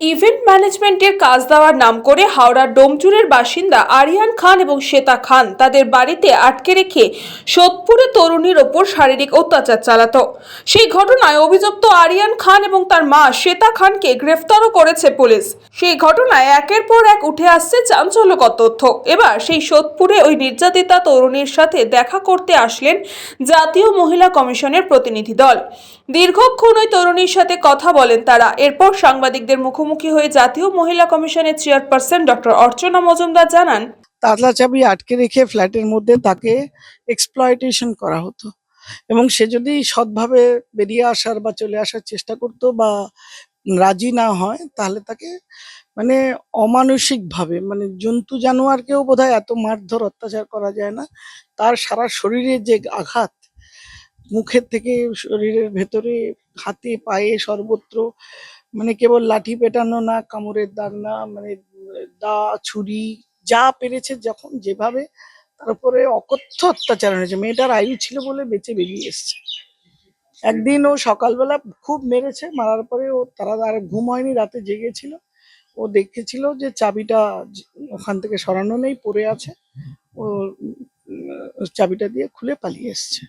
Event ম্যানেজমেন্টের কাজ দেওয়ার নাম করে হাওড়ার ডোমচুরের বাসিন্দা আরিয়ান খান এবং শ্বেতা খান তাদের বাড়িতে আটকে রেখে সোদপুরে তরুণীর ওপর শারীরিক অত্যাচার চালাতো। সেই ঘটনায় অভিযুক্ত আরিয়ান খান এবং তার মা শ্বেতা খানকে গ্রেফতারও করেছে পুলিশ। সেই ঘটনায় একের পর এক উঠে আসছে চাঞ্চল্যকর তথ্য। এবার সেই সোদপুরে ওই নির্যাতিতা তরুণীর সাথে দেখা করতে আসলেন জাতীয় মহিলা কমিশনের প্রতিনিধি দল। দীর্ঘক্ষণ ওই তরুণীর সাথে কথা বলেন তারা। এরপর সাংবাদিকদের মুখোমুখি হয়ে জাতীয় মহিলা কমিশনের চেয়ারপারসন ডক্টর অর্চনা মজুমদার জানান তালা চাবি আটকে রেখে ফ্ল্যাটের মধ্যে তাকে এক্সপ্লয়টেশন করা হতো। এবং সে যদি সৎভাবে বেরিয়ে আসার বা চলে আসার চেষ্টা করতো বা রাজি না হয়, তাহলে তাকে মানে অমানসিকভাবে মানে জন্তু জানোয়ারকেও বোধহয় এত মারধর, অত্যাচার করা যায় না। তার সারা শরীরে যে আঘাত, মুখের থেকে শরীরের ভেতরে হাতে, পায়ে সর্বত্র মানে কেবল লাঠি পেটানো না, কামড়ের দাগ না মানে দা, ছুরি, যা পেরেছে যখন যেভাবে, তারপরে অকথ্য অত্যাচার হয়েছে। মেয়েটার আয়ু ছিল বলে বেঁচে বেরিয়ে এসছে। একদিন ও সকালবেলা খুব মেরেছে, মারার পরে ও তারা আর ঘুম হয়নি, রাতে জেগেছিল। ও দেখেছিল যে চাবিটা ওখান থেকে সরানো নেই, পড়ে আছে। ও চাবিটা দিয়ে খুলে পালিয়ে এসছে।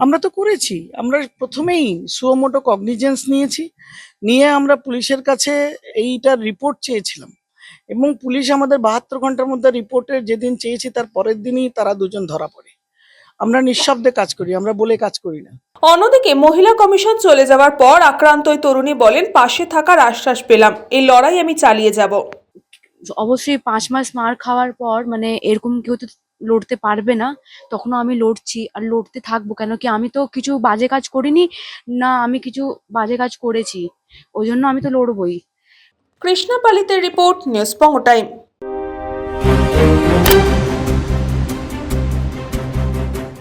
আমরা তো করেছি। আমরা প্রথমেই সুয়োমোটো কগনিজেন্স নিয়েছি। নিয়ে আমরা পুলিশের কাছে এইটার রিপোর্ট চেয়েছিলাম। এবং পুলিশ আমাদের বাহাত্তর ঘণ্টার মধ্যে রিপোর্টের যেদিন চেয়েছি তার পরের দিনই তারা দুজন ধরা পড়ে। আমরা নিঃশব্দে কাজ করি আমরা বলে কাজ করি না। অন্যদিকে মহিলা কমিশন চলে যাওয়ার পর আক্রান্ত ওই তরুণী বলেন পাশে থাকার আশ্বাস পেলাম এই লড়াই আমি চালিয়ে যাব। অবশ্যই পাঁচ মাস মার খাওয়ার পর মানে এরকম কেউ তো লড়তে পারবে না, তখনও আমি লড়ছি আর লড়তে থাকব কেন কি আমি তো কিছু বাজে কাজ করিনি, না আমি কিছু বাজে কাজ করেছি, ওই জন্য আমি তো লড়বই। কৃষ্ণা পালিতের রিপোর্ট, নিউজ পঙ্গ টাইম।